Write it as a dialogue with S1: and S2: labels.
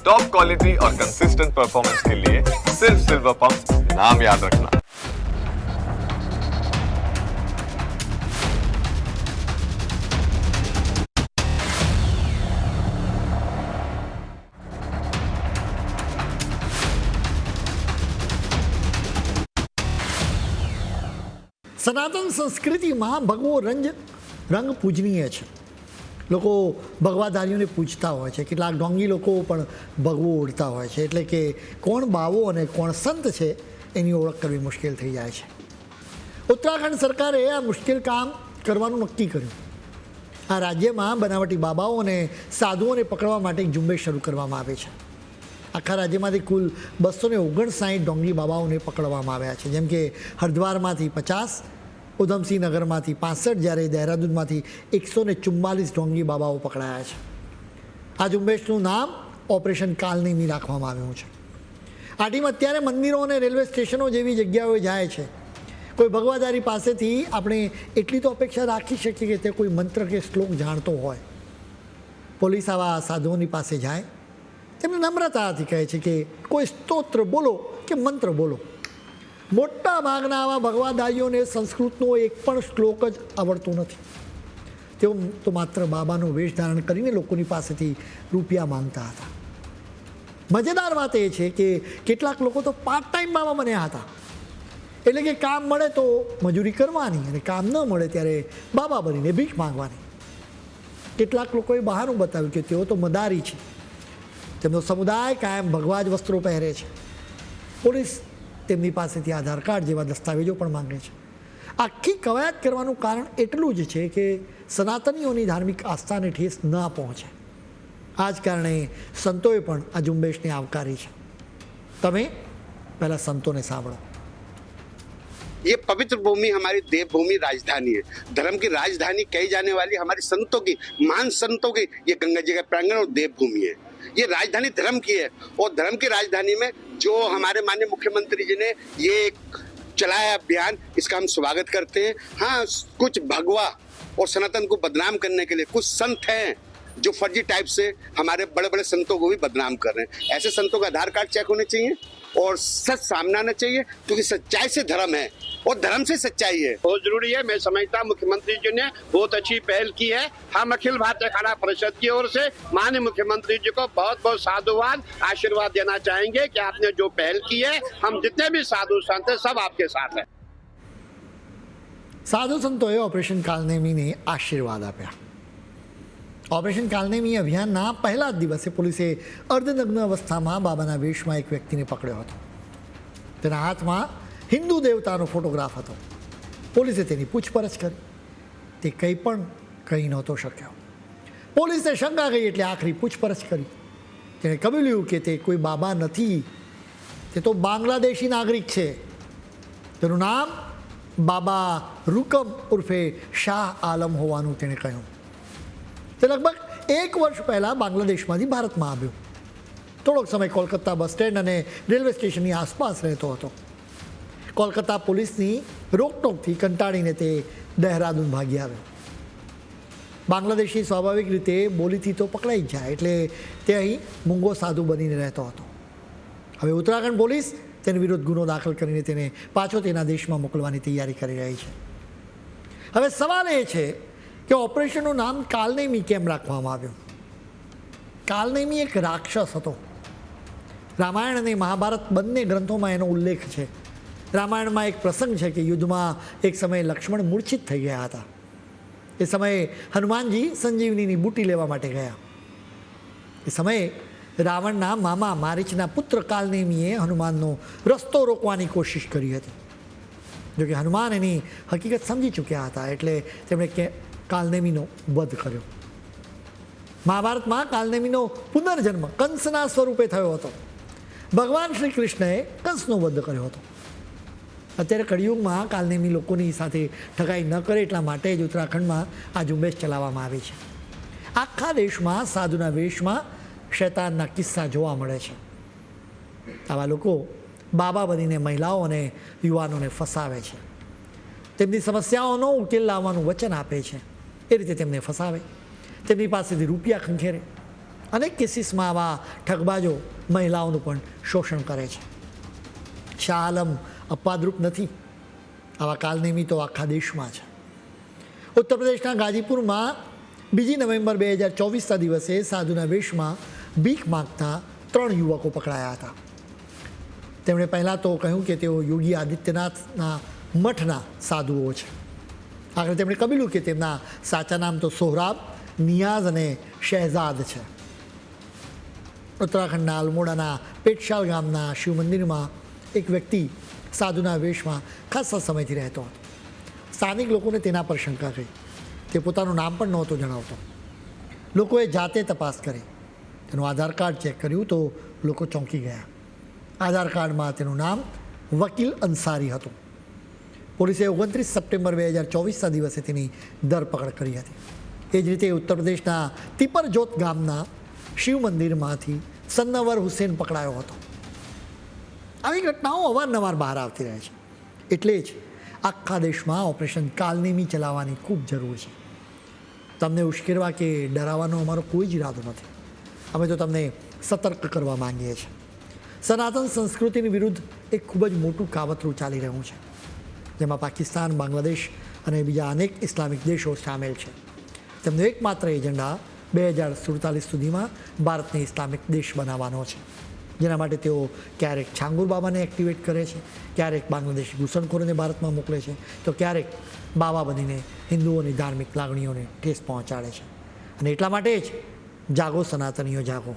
S1: Top quality और consistent performance के लिए सिर्फ सिल्वर पंप नाम याद रखना
S2: સનાતન સંસ્કૃતિમાં ભગવો રંજ રંગ પૂજનીય છે લોકો ભગવાધારીઓને પૂછતા હોય છે. કેટલાક ઢોંગી લોકો પણ ભગવો ઓળતા હોય છે. એટલે કે કોણ બાવો અને કોણ સંત છે એની ઓળખ કરવી મુશ્કેલ થઈ જાય છે. ઉત્તરાખંડ સરકારે આ મુશ્કેલ કામ કરવાનું નક્કી કર્યું. આ રાજ્યમાં બનાવટી બાબાઓ અને સાધુઓને પકડવા માટે એક ઝુંબેશ શરૂ કરવામાં આવે છે. આખા રાજ્યમાંથી કુલ બસો ને ઓગણસાઠ ડોંગી બાબાઓને પકડવામાં આવ્યા છે. જેમ કે હરિદ્વારમાંથી પચાસ ઉધમસિંહ નગરમાંથી પાસઠ જ્યારે દહેરાદૂનમાંથી એકસો ને ચુમ્માલીસ ઢોંગી બાબાઓ પકડાયા છે. આ ઝુંબેશનું નામ ઓપરેશન કાલનેમી રાખવામાં આવ્યું છે. આ ટીમ અત્યારે મંદિરો અને રેલવે સ્ટેશનો જેવી જગ્યાઓએ જાય છે. કોઈ ભગવાદારી પાસેથી આપણે એટલી તો અપેક્ષા રાખી શકીએ કે તે કોઈ મંત્ર કે શ્લોક જાણતો હોય. પોલીસ આવા સાધુઓની પાસે જાય. તેમને નમ્રતાથી કહે છે કે કોઈ સ્તોત્ર બોલો કે મંત્ર બોલો. મોટા ભાગના આવા ભગવાદાઈઓને સંસ્કૃતનો એક પણ શ્લોક જ આવડતો નથી. તેઓ તો માત્ર બાબાનો વેશ ધારણ કરીને લોકોની પાસેથી રૂપિયા માંગતા હતા. મજેદાર વાત એ છે કે કેટલાક લોકો તો પાર્ટ ટાઈમ બાબા બન્યા હતા. એટલે કે કામ મળે તો મજૂરી કરવાની અને કામ ન મળે ત્યારે બાબા બનીને ભીખ માંગવાની. કેટલાક લોકોએ બહાનું બતાવ્યું કે તેઓ તો મદારી છે. તેમનો સમુદાય કાયમ ભગવા જ વસ્ત્રો પહેરે છે. પોલીસ તેમની પાસેથી આધાર કાર્ડ જેવા દસ્તાવેજો પણ માંગે છે આખી કવાયત કરવાનું કારણ એટલું જ છે કે સનાતનીઓની ધાર્મિક આસ્થાને ઠેસ ન પહોંચે આ જ કારણે સંતોએ પણ આ ઝુંબેશને આવકારી છે તમે પહેલાં સંતોને સાંભળો
S3: ये पवित्र भूमि हमारी देव भूमि राजधानी है धर्म की राजधानी कही जाने वाली हमारी संतों की महान संतों की ये गंगा जी का प्रांगण और देव भूमि है ये राजधानी धर्म की है और धर्म की राजधानी में जो हमारे माननीय मुख्यमंत्री जी ने ये चलाया अभियान, इसका हम स्वागत करते हैं। हाँ कुछ भगवा और सनातन को बदनाम करने के लिए कुछ संत हैं जो फर्जी टाइप से हमारे बड़े बड़े संतों को भी बदनाम कर रहे हैं। ऐसे संतों का आधार कार्ड चेक होने चाहिए और सच सामने आना चाहिए, क्योंकि सच्चाई से धर्म है। और धर्म से सच्चाई है
S4: बहुत जरूरी है मैं समझता मुख्यमंत्री जी ने बहुत अच्छी पहल की है हम अखिल भारतीय खाना परिषद की ओर से माननीय मुख्यमंत्री जी को बहुत बहुत साधुवाद आशीर्वाद देना चाहेंगे कि आपने जो पहल की है हम जितने भी साधु संत हैं सब आपके साथ हैं
S2: સાધુ સંતોએ ઓપરેશન કાલનેમીને આશીર્વાદ આપ્યા ઓપરેશન કાલનેમી અભિયાનના પહેલા જ દિવસે પોલીસે અર્ધનગ્ન અવસ્થામાં બાબાના વેશમાં એક વ્યક્તિને પકડ્યો હતો તેના હાથમાં હિન્દુ દેવતાનો ફોટોગ્રાફ હતો. પોલીસે તેની પૂછપરછ કરી. તે કંઈ પણ કહી નહોતો શક્યો. પોલીસને શંકા ગઈ એટલે આખરી પૂછપરછ કરી. તેણે કબૂલ્યું કે તે કોઈ બાબા નથી. તે તો બાંગ્લાદેશી નાગરિક છે. તેનું નામ બાબા રૂકમ ઉર્ફે શાહ આલમ હોવાનું તેણે કહ્યું. તે લગભગ એક વર્ષ પહેલાં બાંગ્લાદેશમાંથી ભારતમાં આવ્યો. થોડોક સમય કોલકાતા બસ સ્ટેન્ડ અને રેલવે સ્ટેશનની આસપાસ રહેતો હતો. કોલકાતા પોલીસની રોકટોકથી કંટાળીને તે દહેરાદૂન ભાગી આવ્યો બાંગ્લાદેશી સ્વાભાવિક રીતે બોલીથી તો પકડાઈ જ જાય એટલે તે અહીં મૂંગો સાધુ બનીને રહેતો હતો. હવે ઉત્તરાખંડ પોલીસ તેની વિરુદ્ધ ગુનો દાખલ કરીને તેને પાછો તેના દેશમાં મોકલવાની તૈયારી કરી રહી છે. હવે સવાલ એ છે કે ઓપરેશનનું નામ કાલનેમી કેમ રાખવામાં આવ્યું? કાલનેમી એક રાક્ષસ હતો. રામાયણ અને મહાભારત બંને ગ્રંથોમાં એનો ઉલ્લેખ છે. રામાયણમાં એક પ્રસંગ છે કે યુદ્ધમાં એક સમયે લક્ષ્મણ મૂર્છિત થઈ ગયા હતા. એ સમયે હનુમાનજી સંજીવનીની બુટી લેવા માટે ગયા. એ સમયે રાવણના મામા મારીચના પુત્ર કાલનેમીએ હનુમાનનો રસ્તો રોકવાની કોશિશ કરી હતી. જોકે હનુમાન એની હકીકત સમજી ચૂક્યા હતા એટલે તેમણે કે કાલનેમીનો વધ કર્યો. મહાભારતમાં કાલનેમીનો પુનર્જન્મ કંસના સ્વરૂપે થયો હતો. ભગવાન શ્રી કૃષ્ણએ કંસનો વધ કર્યો હતો. અત્યારે કળિયુગમાં કાલનેમી લોકોની સાથે ઠગાઈ ન કરે એટલા માટે જ ઉત્તરાખંડમાં આ ઝુંબેશ ચલાવવામાં આવી છે. આખા દેશમાં, સાધુના વેશમાં શૈતાનના કિસ્સા જોવા મળે છે. આવા લોકો બાબા બનીને મહિલાઓ અને યુવાનોને ફસાવે છે. તેમની સમસ્યાઓનો ઉકેલ લાવવાનું વચન આપે છે. એ રીતે તેમને ફસાવે. તેમની પાસેથી રૂપિયા ખંખેરે. અનેક કેસીસમાં આવા ઠગબાજો મહિલાઓનું પણ શોષણ કરે છે. શાહ આલમ અપવાદરૂપ નથી. આવા કાલનેમી તો આખા દેશમાં છે. ઉત્તર પ્રદેશના ગાજીપુરમાં બીજી નવેમ્બર બે હજાર ચોવીસના દિવસે સાધુના વેશમાં ભીખ માગતા ત્રણ યુવકો પકડાયા હતા. તેમણે પહેલાં તો કહ્યું કે તેઓ યોગી આદિત્યનાથના મઠના સાધુઓ છે. આગળ તેમણે કબીલું કે તેમના સાચા નામ તો સોહરાબ, નિયાઝ અને શહેજાદ છે. ઉત્તરાખંડના અલમોડાના પેટશાલ ગામના શિવ મંદિરમાં એક વ્યક્તિ સાધુના વેશમાં ખાસા સમયથી રહેતો હતો. સ્થાનિક લોકોને તેના પર શંકા થઈ. તે પોતાનું નામ પણ નહોતો જણાવતો. લોકોએ જાતે તપાસ કરી. તેનું આધાર કાર્ડ ચેક કર્યું તો લોકો ચોંકી ગયા. આધાર કાર્ડમાં તેનું નામ વકીલ અંસારી હતું. પોલીસે ઓગણત્રીસ સપ્ટેમ્બર બે હજાર ચોવીસના દિવસે તેની ધરપકડ કરી હતી. એ જ રીતે ઉત્તર પ્રદેશના તિપરજોત ગામના શિવ મંદિરમાંથી સન્નવર હુસેન પકડાયો હતો. આવી ઘટનાઓ અવારનવાર બહાર આવતી રહે છે. એટલે જ આખા દેશમાં ઓપરેશન કાલનેમી ચલાવવાની ખૂબ જરૂર છે. તમને ઉશ્કેરવા કે ડરાવવાનો અમારો કોઈ જ ઈરાદો નથી. અમે તો તમને સતર્ક કરવા માંગીએ છીએ. સનાતન સંસ્કૃતિની વિરુદ્ધ એક ખૂબ જ મોટું કાવતરું ચાલી રહ્યું છે. જેમાં પાકિસ્તાન, બાંગ્લાદેશ અને બીજા અનેક ઇસ્લામિક દેશો સામેલ છે. તેમનો એકમાત્ર એજન્ડા બે હજાર સુડતાલીસ સુધીમાં ભારતને ઇસ્લામિક દેશ બનાવવાનો છે. જેના માટે તેઓ ક્યારેક છાંગુર બાબાને એક્ટિવેટ કરે છે, ક્યારેક બાંગ્લાદેશી ઘૂસણખોરોને ભારતમાં મોકલે છે. તો ક્યારેક બાબા બનીને હિન્દુઓની ધાર્મિક લાગણીઓને ઠેસ પહોંચાડે છે. અને એટલા માટે જ જાગો સનાતનીઓ, જાગો.